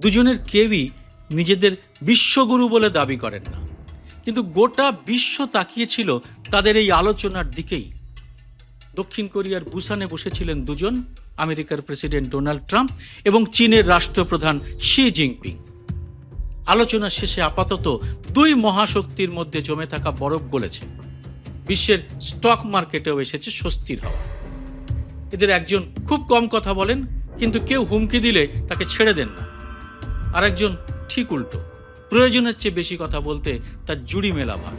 দুজনের কেউই নিজেদের বিশ্বগুরু বলে দাবি করেন না। কিন্তু গোটা বিশ্ব তাকিয়েছিল তাদের এই আলোচনার দিকেই। দক্ষিণ কোরিয়ার বুসানে বসেছিলেন দুজন, আমেরিকার প্রেসিডেন্ট ডোনাল্ড ট্রাম্প এবং চীনের রাষ্ট্রপ্রধান শি জিনপিং। আলোচনা শেষে আপাতত দুই মহাশক্তির মধ্যে জমে থাকা বরফ গলেছে। বিশ্বের স্টক মার্কেটেও এসেছে স্বস্তির হাওয়া। এদের একজন খুব কম কথা বলেন, কিন্তু কেউ হুমকি দিলে তাকে ছেড়ে দেন না। আর একজন ঠিক উল্টো। প্রয়োজনের চেয়ে বেশি কথা বলতে তার জুড়ি মেলা ভার।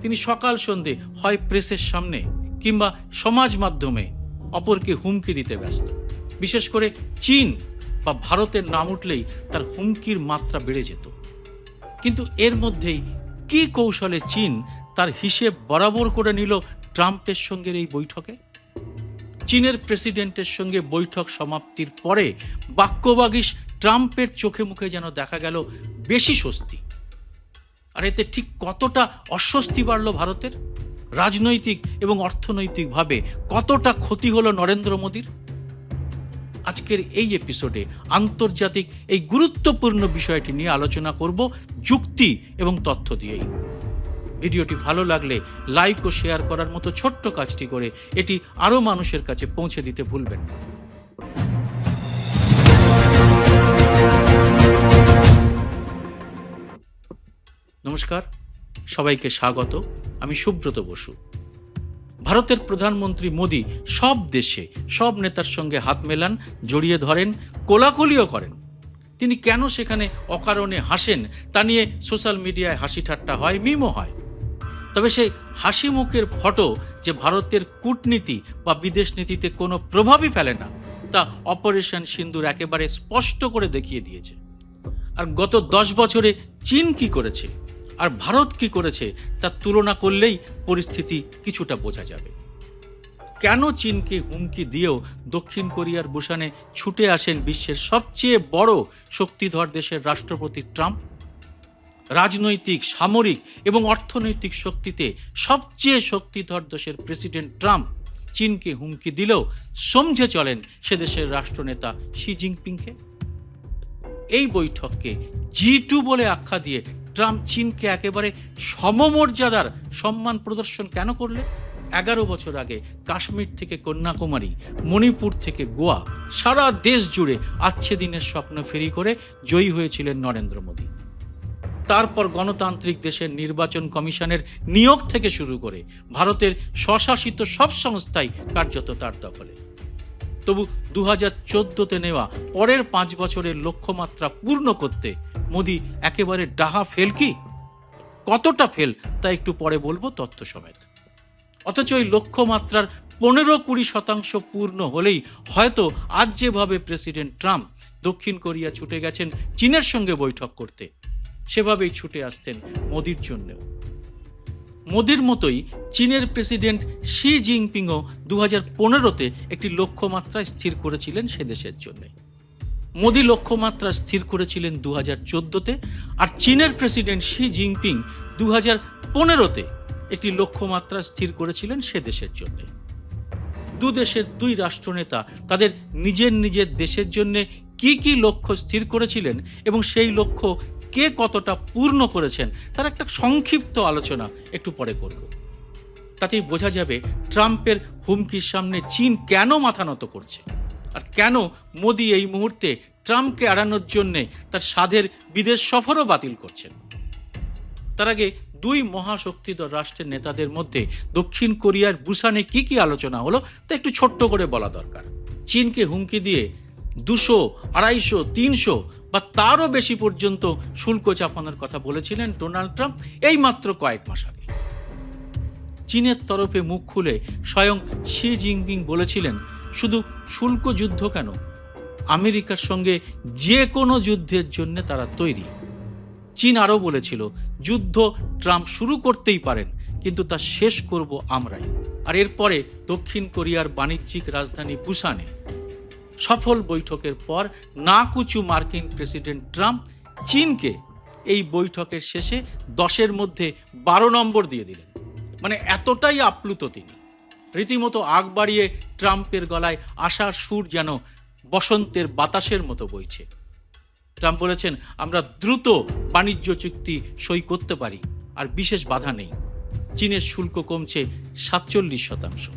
তিনি সকাল সন্ধে হয় প্রেসের সামনে কিংবা সমাজ মাধ্যমে অপরকে হুমকি দিতে ব্যস্ত। বিশেষ করে চীন বা ভারতের নাম উঠলেই তার হুমকির মাত্রা বেড়ে যেত। কিন্তু এর মধ্যেই কি কৌশলে চীন তার হিসেব বরাবর করে নিল ট্রাম্পের সঙ্গে এই বৈঠকে? চীনের প্রেসিডেন্টের সঙ্গে বৈঠক সমাপ্তির পরে বাক্যবাগিস ট্রাম্পের চোখে মুখে যেন দেখা গেল বেশি স্বস্তি। আর এতে ঠিক কতটা অস্বস্তি বাড়ল ভারতের? রাজনৈতিক এবং অর্থনৈতিকভাবে কতটা ক্ষতি হলো নরেন্দ্র মোদীর? আজকের এই এপিসোডে আন্তর্জাতিক এই গুরুত্বপূর্ণ বিষয়টি নিয়ে আলোচনা করব যুক্তি এবং তথ্য দিয়েই। ভিডিওটি ভালো লাগলে লাইক ও শেয়ার করার মতো ছোট্ট কাজটি করে এটি আরও মানুষের কাছে পৌঁছে দিতে ভুলবেন না। নমস্কার, সবাইকে স্বাগত। আমি সুব্রত বসু। ভারতের প্রধানমন্ত্রী মোদী সব দেশে সব নেতার সঙ্গে হাত মেলান, জড়িয়ে ধরেন, কোলাকুলিও করেন। তিনি কেন সেখানে অকারণে হাসেন, তা নিয়ে সোশ্যাল মিডিয়ায় হাসি ঠাট্টা হয়, মিমও হয়। তবে সেই হাসি মুখের ফটো যে ভারতের কূটনীতি বা বিদেশ নীতিতে কোনো প্রভাবই ফেলে না, তা অপারেশন সিন্দুর একেবারে স্পষ্ট করে দেখিয়ে দিয়েছে। আর গত দশ বছরে চীন কি করেছে আর ভারত কি করেছে তার তুলনা করলেই পরিস্থিতি কিছুটা বোঝা যাবে। কেন চীনকে হুমকি দিয়েও দক্ষিণ কোরিয়ার বুসানে ছুটে আসেন বিশ্বের সবচেয়ে বড় শক্তিধর দেশের রাষ্ট্রপতি ট্রাম্প? রাজনৈতিক, সামরিক এবং অর্থনৈতিক শক্তিতে সবচেয়ে শক্তিধর দেশের প্রেসিডেন্ট ট্রাম্প চীনকে হুমকি দিলেও সমঝে চলেন সে দেশের রাষ্ট্রনেতা শি জিনপিংকে। এই বৈঠককে জি টু বলে আখ্যা দিয়ে ট্রাম্প চীনকে একেবারে সমমর্যাদার সম্মান প্রদর্শন কেন করলে? এগারো বছর আগে কাশ্মীর থেকে কন্যাকুমারী, মণিপুর থেকে গোয়া, সারা দেশ জুড়ে আচ্ছে দিনের স্বপ্ন ফেরি করে জয়ী হয়েছিলেন নরেন্দ্র মোদী। তারপর গণতান্ত্রিক দেশের নির্বাচন কমিশনের নিয়োগ থেকে শুরু করে ভারতের স্বশাসিত সব সংস্থাই কার্যত তার দখলে। তবু দু হাজার চোদ্দোতে নেওয়া পরের পাঁচ বছরের লক্ষ্যমাত্রা পূর্ণ করতে মোদি, একেবারে ডাহা ফেল কি? কতটা ফেল? তা একটু পরে বলব তথ্য সমেত। অথচ ওই লক্ষ্যমাত্রার পনেরো কুড়ি শতাংশ পূর্ণ হলেই হয়তো আজ যেভাবে প্রেসিডেন্ট ট্রাম্প দক্ষিণ কোরিয়া ছুটে গেছেন, চীনের সঙ্গে বৈঠক করতে, সেভাবেই ছুটে আসতেন মোদির জন্যেও। মোদির মতোই চীনের প্রেসিডেন্ট শি জিনপিংও দু হাজার পনেরোতে একটি লক্ষ্যমাত্রা স্থির করেছিলেন সে দেশের জন্য। মোদি লক্ষ্যমাত্রা স্থির করেছিলেন দু হাজার চোদ্দোতে, আর চীনের প্রেসিডেন্ট শি জিনপিং দু হাজার পনেরোতে একটি লক্ষ্যমাত্রা স্থির করেছিলেন সে দেশের জন্য। দু দেশের দুই রাষ্ট্রনেতা তাদের নিজের নিজের দেশের জন্য কি কি লক্ষ্য স্থির করেছিলেন এবং সেই লক্ষ্য কে কতটা পূর্ণ করেছেন তার একটা সংক্ষিপ্ত আলোচনা একটু পরে করব। তাতেই বোঝা যাবে ট্রাম্পের হুমকির সামনে চীন কেন মাথা নত করছে। আর কেন মোদি এই মুহূর্তে ট্রাম্পকে এড়ানোর জন্যে তার সাধের বিদেশ সফরও বাতিল করছেন? তার আগে দুই মহাশক্তিধর রাষ্ট্রের নেতাদের মধ্যে দক্ষিণ কোরিয়ার বুসানে কি কি আলোচনা হলো তা একটু ছোট্ট করে বলা দরকার। চীনকে হুমকি দিয়ে দুশো, আড়াইশো, তিনশো বা তারও বেশি পর্যন্ত শুল্ক চাপানোর কথা বলেছিলেন ডোনাল্ড ট্রাম্প এই মাত্র কয়েক মাস আগে। চীনের তরফে মুখ খুলে স্বয়ং শি জিনপিং বলেছিলেন শুধু শুল্ক যুদ্ধ কেন? আমেরিকার সঙ্গে যে কোনো যুদ্ধের জন্য তারা তৈরি। চীন আরও বলেছিল, যুদ্ধ ট্রাম্প শুরু করতেই পারেন, কিন্তু তা শেষ করব আমরাই। আর এরপরে দক্ষিণ কোরিয়ার বাণিজ্যিক রাজধানী বুসানে। সফল বৈঠকের পর নাকুচু মার্কিন প্রেসিডেন্ট ট্রাম্প চীনকে এই বৈঠকের শেষে দশের মধ্যে বারো নম্বর দিয়ে দিলেন। মানে এতটাই আপ্লুত তিনি। রীতিমতো আগ বাড়িয়ে ট্রাম্পের গলায় আশার সুর যেন বসন্তের বাতাসের মতো বইছে। ট্রাম্প বলেছেন, আমরা দ্রুত বাণিজ্য চুক্তি সই করতে পারি, আর বিশেষ বাধা নেই। চীনের শুল্ক কমছে সাতচল্লিশ শতাংশ।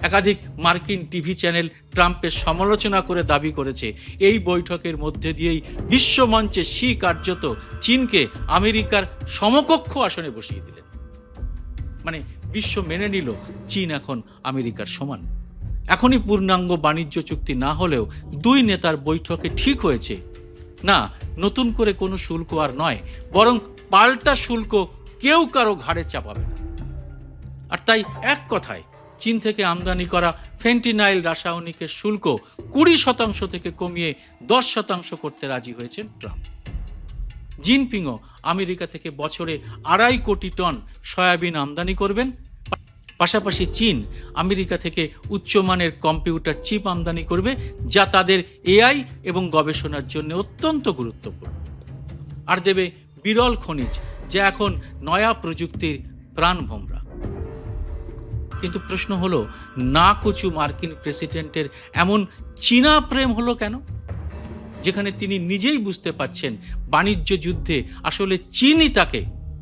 একাধিক মার্কিন টিভি চ্যানেল ট্রাম্পের সমালোচনা করে দাবি করেছে, এই বৈঠকের মধ্যে দিয়েই বিশ্বমঞ্চে শি কার্যত চীনকে আমেরিকার সমকক্ষ আসনে বসিয়ে দিলেন। মানে বিশ্ব মেনে নিল, চীন এখন আমেরিকার সমান। এখনই পূর্ণাঙ্গ বাণিজ্য চুক্তি না হলেও দুই নেতার বৈঠকে ঠিক হয়েছে। না, নতুন করে কোনো শুল্ক আর নয়, বরং পাল্টা শুল্ক কেউ কারও ঘাড়ে চাপাবে না। আর তাই এক কথায়, চীন থেকে আমদানি করা ফেন্টিনাইল রাসায়নিকের শুল্ক কুড়ি শতাংশ থেকে কমিয়ে দশ শতাংশ করতে রাজি হয়েছেন ট্রাম্প। জিনপিংও আমেরিকা থেকে বছরে আড়াই কোটি টন সয়াবিন আমদানি করবেন পাশাপাশি চীন আমেরিকা থেকে উচ্চমানের কম্পিউটার চিপ আমদানি করবে, যা তাদের এআই এবং গবেষণার জন্য অত্যন্ত গুরুত্বপূর্ণ। আর দেবে বিরল খনিজ, যা এখন নয়া প্রযুক্তির প্রাণভোমরা কিন্তু প্রশ্ন হলো, না কুচু মার্কিন প্রেসিডেন্টের এমন চীনা প্রেম হলো কেন? যেখানে তিনি নিজেই বুঝতে পারছেন বাণিজ্য যুদ্ধে আসলে চীনই তাকে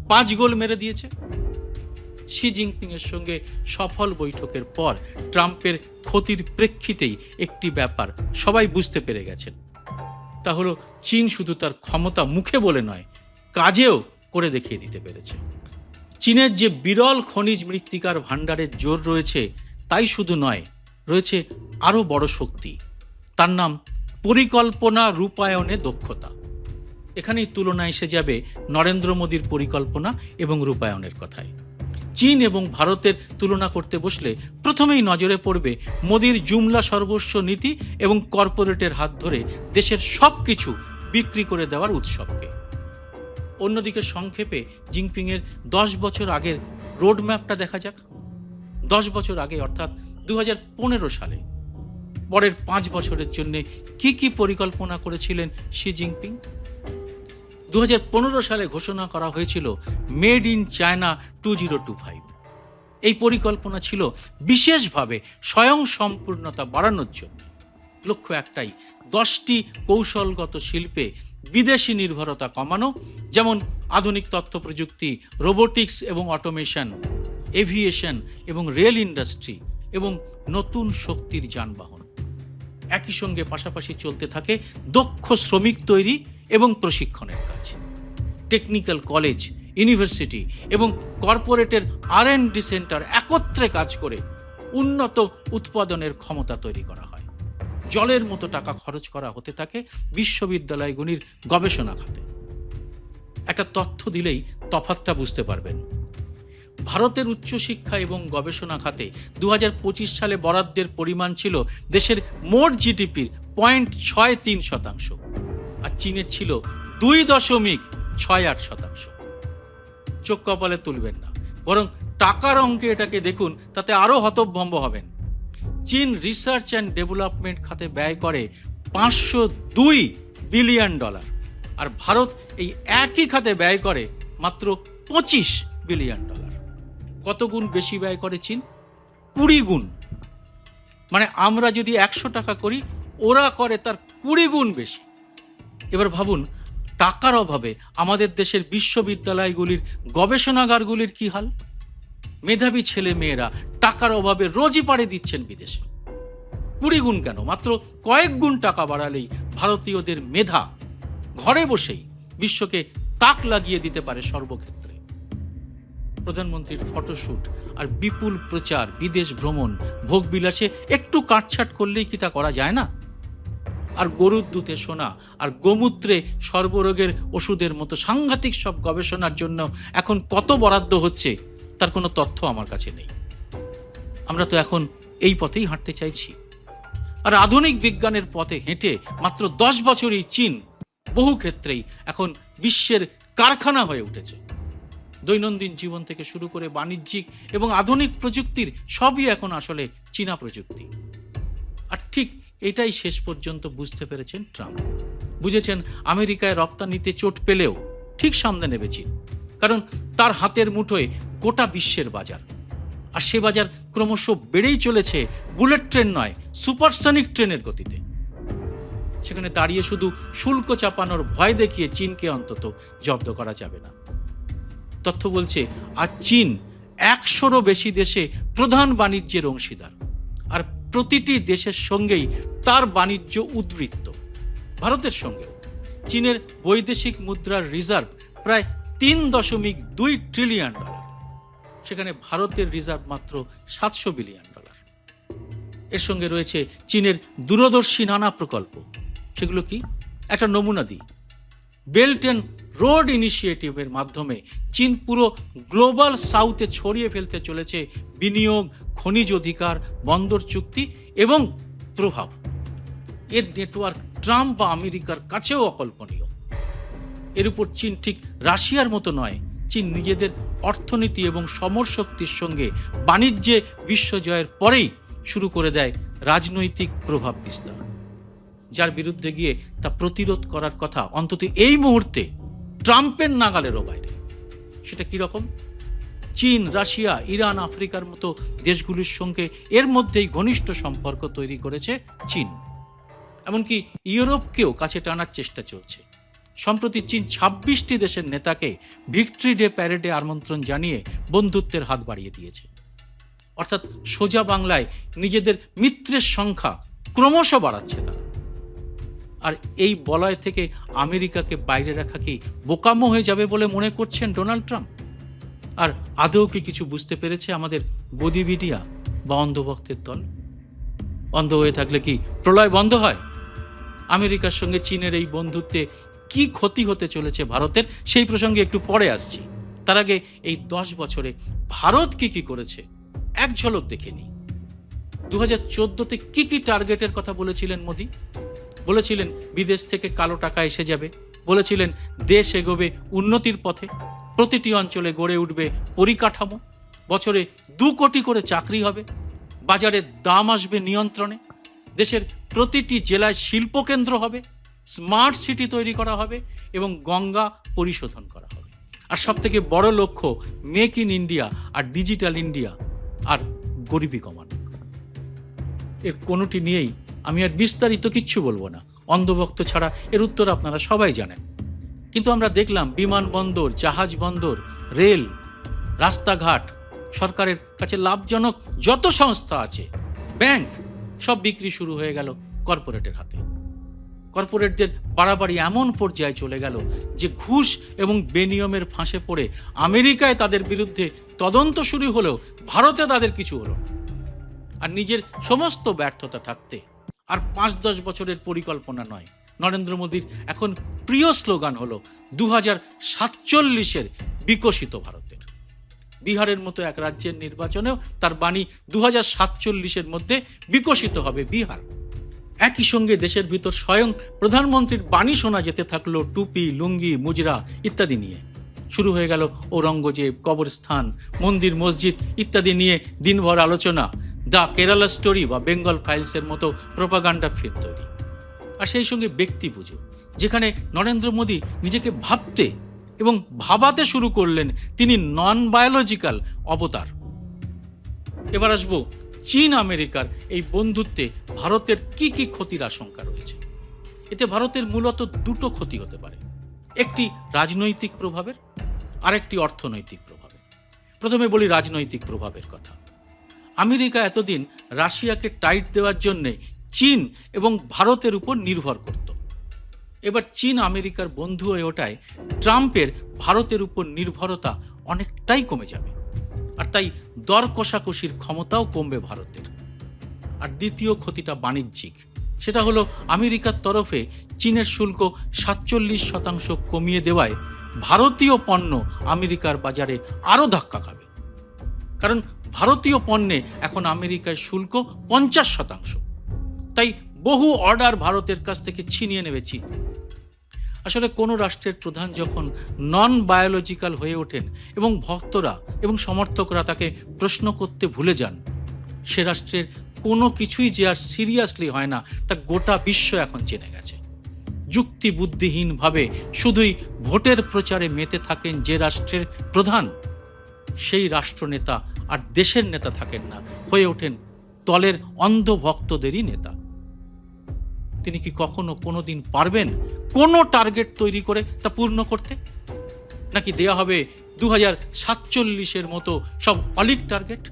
পাঁচ গোল মেরে দিয়েছে। শি জিনপিংয়ের সঙ্গে সফল বৈঠকের পর ট্রাম্পের ক্ষতির প্রেক্ষিতেই একটি ব্যাপার সবাই বুঝতে পেরে গেছেন। তা হলো, চীন শুধু তার ক্ষমতা মুখে বলে নয়, কাজেও করে দেখিয়ে দিতে পেরেছে। চীনের যে বিরল খনিজ মৃত্তিকার ভাণ্ডারের জোর রয়েছে, তাই শুধু নয়, রয়েছে আরও বড় শক্তি। তার নাম পরিকল্পনা রূপায়ণে দক্ষতা। এখানেই তুলনা এসে যাবে নরেন্দ্র মোদীর পরিকল্পনা এবং রূপায়ণের কথায়। চীন এবং ভারতের তুলনা করতে বসলে প্রথমেই নজরে পড়বে মোদীর জুমলা সর্বস্ব নীতি এবং কর্পোরেটের হাত ধরে দেশের সব কিছু বিক্রি করে দেওয়ার উৎসবকে। অন্যদিকে সংক্ষেপে জিনপিংয়ের দশ বছর আগের রোডম্যাপটা দেখা যাক। দশ বছর আগে অর্থাৎ দু হাজার পনেরো সালে। পরের পাঁচ বছরের জন্য কি কি পরিকল্পনা করেছিলেন শি জিনপিং? দু হাজার পনেরো সালে ঘোষণা করা হয়েছিল made in China two zero two five. এই পরিকল্পনা ছিল বিশেষভাবে স্বয়ং সম্পূর্ণতা বাড়ানোর জন্য। লক্ষ্য একটাই, দশটি কৌশলগত শিল্পে বিদেশি নির্ভরতা কমানো, যেমন আধুনিক তথ্য প্রযুক্তি, রোবোটিক্স এবং অটোমেশন, এভিয়েশন এবং রেল ইন্ডাস্ট্রি এবং নতুন শক্তির যানবাহন। একই সঙ্গে পাশাপাশি চলতে থাকে দক্ষ শ্রমিক তৈরি এবং প্রশিক্ষণের কাজ। টেকনিক্যাল কলেজ, ইউনিভার্সিটি এবং কর্পোরেটের আর ডি সেন্টার একত্রে কাজ করে উন্নত উৎপাদনের ক্ষমতা তৈরি করা হয়। জলের মতো টাকা খরচ করা হতে থাকে বিশ্ববিদ্যালয়গুলির গবেষণা খাতে। একটা তথ্য দিলেই তফাতটা বুঝতে পারবেন। ভারতের উচ্চশিক্ষা এবং গবেষণা খাতে দু হাজার পঁচিশ সালে বরাদ্দের পরিমাণ ছিল দেশের মোট জিডিপির পয়েন্ট ছয় তিন শতাংশ। আর চীনের ছিল দুই দশমিক ছয় আট শতাংশ। চোখ কপালে তুলবেন না। বরং টাকার অঙ্কে এটাকে দেখুন, তাতে আরও হতভম্ব হবেন। চীন রিসার্চ অ্যান্ড ডেভেলপমেন্ট খাতে ব্যয় করে পাঁচশো দুই বিলিয়ন ডলার। আর ভারত এই একই খাতে ব্যয় করে মাত্র পঁচিশ বিলিয়ন ডলার। কত গুণ বেশি ব্যয় করে চীন? কুড়ি গুণ। মানে আমরা যদি একশো টাকা করি, ওরা করে তার কুড়ি গুণ বেশি। এবার ভাবুন, টাকার অভাবে আমাদের দেশের বিশ্ববিদ্যালয়গুলির গবেষণাগারগুলির কি হাল? মেধাবী ছেলে মেয়েরা টাকার অভাবে রোজই পাড়ে দিচ্ছেন বিদেশে। কুড়ি গুণ কেন? মাত্র কয়েক গুণ টাকা বাড়ালেই ভারতীয়দের মেধা ঘরে বসেই বিশ্বকে তাক লাগিয়ে দিতে পারে সর্বক্ষেত্রে। প্রধানমন্ত্রীর ফটোশ্যুট আর বিপুল প্রচার, বিদেশ ভ্রমণ, ভোগবিলাসে একটু কাটছাট করলেই কি তা করা যায় না? আর গরুর দুধে সোনা, আর গোমূত্রে সর্বরোগের ওষুধের মতো সাংঘাতিক সব গবেষণার জন্য এখন কত বরাদ্দ হচ্ছে, তার কোনো তথ্য আমার কাছে নেই। আমরা তো এখন এই পথেই হাঁটতে চাইছি। আর আধুনিক বিজ্ঞানের পথে হেঁটে মাত্র দশ বছরই চীন বহু ক্ষেত্রেই এখন বিশ্বের কারখানা হয়ে উঠেছে। দৈনন্দিন জীবন থেকে শুরু করে বাণিজ্যিক এবং আধুনিক প্রযুক্তির সবই এখন আসলে চীনা প্রযুক্তি। আর ঠিক এটাই শেষ পর্যন্ত বুঝতে পেরেছেন ট্রাম্প। বুঝেছেন, আমেরিকায় রপ্তানিতে চোট পেলেও ঠিক সামনে নেবে চীন। কারণ তার হাতের মুঠোয় গোটা বিশ্বের বাজার। আর সে বাজার ক্রমশ বেড়েই চলেছে, বুলেট ট্রেন নয়, সুপারসনিক ট্রেনের গতিতে। সেখানে দাঁড়িয়ে শুধু শুল্ক চাপানোর ভয় দেখিয়ে চীনকে অন্তত জব্দ করা যাবে না। তথ্য বলছে আর চীন একশোরও বেশি দেশে প্রধান বাণিজ্যের অংশীদার। প্রতিটি দেশের সঙ্গেই তার বাণিজ্য উদ্বৃত্ত। ভারতের সঙ্গে চীনের বৈদেশিক মুদ্রার রিজার্ভ প্রায় তিন দশমিক দুই ট্রিলিয়ন ডলার সেখানে ভারতের রিজার্ভ মাত্র সাতশো বিলিয়ন ডলার এর সঙ্গে রয়েছে চীনের দূরদর্শী নানা প্রকল্প। সেগুলো কি? একটা নমুনা দিই। বেল্ট অ্যান্ড রোড ইনিশিয়েটিভের মাধ্যমে চীন পুরো গ্লোবাল সাউথে ছড়িয়ে ফেলতে চলেছে বিনিয়োগ, খনিজ অধিকার, বন্দর চুক্তি এবং প্রভাব। এর নেটওয়ার্ক ট্রাম্প বা আমেরিকার কাছেও অকল্পনীয়। এর উপর চীন ঠিক রাশিয়ার মতো নয়, চীন নিজেদের অর্থনীতি এবং সমর শক্তির সঙ্গে বাণিজ্যে বিশ্বজয়ের পরেই শুরু করে দেয় রাজনৈতিক প্রভাব বিস্তার। যার বিরুদ্ধে গিয়ে তা প্রতিরোধ করার কথা অন্তত এই মুহূর্তে ট্রাম্পের নাগালেরও বাইরে। সেটা কীরকম চীন, রাশিয়া, ইরান, আফ্রিকার মতো দেশগুলির সঙ্গে এর মধ্যেই ঘনিষ্ঠ সম্পর্ক তৈরি করেছে চীন। এমনকি ইউরোপকেও কাছে টানার চেষ্টা চলছে। সম্প্রতি চীন ছাব্বিশটি দেশের নেতাকে ভিক্টরি ডে প্যারেডে আমন্ত্রণ জানিয়ে বন্ধুত্বের হাত বাড়িয়ে দিয়েছে। অর্থাৎ সোজা বাংলায় নিজেদের মিত্রের সংখ্যা ক্রমশ বাড়াচ্ছে তারা। আর এই বলয় থেকে আমেরিকাকে বাইরে রাখা কি বোকামো হয়ে যাবে বলে মনে করছেন ডোনাল্ড ট্রাম্প? আর আদৌ কি কিছু বুঝতে পেরেছে আমাদের গদি মিডিয়া বা অন্ধভক্তের দল? অন্ধ হয়ে থাকলে কি প্রলয় বন্ধ হয়? আমেরিকার সঙ্গে চীনের এই বন্ধুত্বে কি ক্ষতি হতে চলেছে ভারতের? সেই প্রসঙ্গে একটু পরে আসছি। তার আগে এই দশ বছরে ভারত কি কি করেছে? এক ঝলক দেখে নিই। দু হাজার চোদ্দোতে কি কি টার্গেটের কথা বলেছিলেন মোদী? বলেছিলেন, বিদেশ থেকে কালো টাকা এসে যাবে। বলেছিলেন, দেশ এগোবে উন্নতির পথে। প্রতিটি অঞ্চলে গড়ে উঠবে পরিকাঠামো। বছরে দু কোটি করে চাকরি হবে। বাজারের দাম আসবে নিয়ন্ত্রণে। দেশের প্রতিটি জেলায় শিল্পকেন্দ্র হবে। স্মার্ট সিটি তৈরি করা হবে এবং গঙ্গা পরিশোধন করা হবে। আর সব থেকে বড় লক্ষ্য, মেক ইন ইন্ডিয়া আর ডিজিটাল ইন্ডিয়া আর গরিবী কমানো। এর কোনোটি নিয়েই আমি আর বিস্তারিত কিচ্ছু বলব না। অন্ধভক্ত ছাড়া এর উত্তর আপনারা সবাই জানেন। কিন্তু আমরা দেখলাম বিমানবন্দর জাহাজ বন্দর, রেল, রাস্তাঘাট, সরকারের কাছে লাভজনক যত সংস্থা আছে, ব্যাংক, সব বিক্রি শুরু হয়ে গেল কর্পোরেটের হাতে। কর্পোরেটদের বাড়াবাড়ি এমন পর্যায়ে চলে গেল যে ঘুষ এবং বেনিয়মের ফাঁসে পড়ে আমেরিকায় তাদের বিরুদ্ধে তদন্ত শুরু হলেও ভারতে তাদের কিছু হলো আর নিজের সমস্ত ব্যর্থতা থাকতে আর পাঁচ দশ বছরের পরিকল্পনা নয়। নরেন্দ্র মোদীর এখন প্রিয় স্লোগান হলো দু হাজার সাতচল্লিশের বিকশিত ভারতের। বিহারের মতো এক রাজ্যের নির্বাচনেও তার বাণী দু হাজার সাতচল্লিশের মধ্যে বিকশিত হবে বিহার। একই সঙ্গে দেশের ভিতর স্বয়ং প্রধানমন্ত্রীর বাণী শোনা যেতে থাকল টুপি, লুঙ্গি, মুজরা ইত্যাদি নিয়ে। শুরু হয়ে গেল ঔরঙ্গজেব কবরস্থান, মন্দির, মসজিদ ইত্যাদি নিয়ে দিনভর আলোচনা। দ্য কেরালা স্টোরি বা বেঙ্গল ফাইলসের মতো প্রোপাগান্ডা ফিল্ম তৈরি। আর সেই সঙ্গে ব্যক্তি পুজো, যেখানে নরেন্দ্র মোদী নিজেকে ভাবতে এবং ভাবাতে শুরু করলেন তিনি নন বায়োলজিক্যাল অবতার। এবার আসব চীন আমেরিকার এই বন্ধুত্বে ভারতের কি কি ক্ষতির আশঙ্কা রয়েছে। এতে ভারতের মূলত দুটো ক্ষতি হতে পারে, একটি রাজনৈতিক প্রভাবের আরেকটি অর্থনৈতিক প্রভাবের। প্রথমে বলি রাজনৈতিক প্রভাবের কথা। আমেরিকা এতদিন রাশিয়াকে টাইট দেওয়ার জন্যে চীন এবং ভারতের উপর নির্ভর করত। এবার চীন আমেরিকার বন্ধু হয়ে ওঠায় ট্রাম্পের ভারতের উপর নির্ভরতা অনেকটাই কমে যাবে। আর তাই দর কষাকষির ক্ষমতাও কমবে ভারতের। আর দ্বিতীয় ক্ষতিটা বাণিজ্যিক। সেটা হলো আমেরিকার তরফে চীনের শুল্ক সাতচল্লিশ শতাংশ কমিয়ে দেওয়ায় ভারতীয় পণ্য আমেরিকার বাজারে আরও ধাক্কা খাবে। কারণ ভারতীয় পণ্যে এখন আমেরিকার শুল্ক পঞ্চাশ শতাংশ। তাই বহু অর্ডার ভারতের কাছ থেকে ছিনিয়ে নেবে চীন। আসলে কোনো রাষ্ট্রের প্রধান যখন নন বায়োলজিক্যাল হয়ে ওঠেন এবং ভক্তরা এবং সমর্থকরা তাকে প্রশ্ন করতে ভুলে যান, সে রাষ্ট্রের কোনো কিছুই যে আর সিরিয়াসলি হয় না, তা গোটা বিশ্ব এখন জেনে গেছে। যুক্তি বুদ্ধিহীনভাবে শুধুই ভোটের প্রচারে মেতে থাকেন যে রাষ্ট্রের প্রধান। সেই রাষ্ট্রনেতা আর দেশের নেতা থাকেন না। হয়ে ওঠেন দলের অন্ধ ভক্তদেরই নেতা। তিনি কি কখনো কোনো দিন পারবেন কোনো টার্গেট তৈরি করে তা পূর্ণ করতে? নাকি দেয়া হবে দু হাজার সাতচল্লিশের মতো সব অলিক টার্গেট?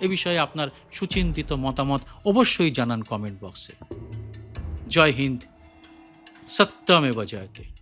এ বিষয়ে আপনার সুচিন্তিত মতামত অবশ্যই জানান কমেন্ট বক্সে। জয় হিন্দ, সত্যমেব জয়তে।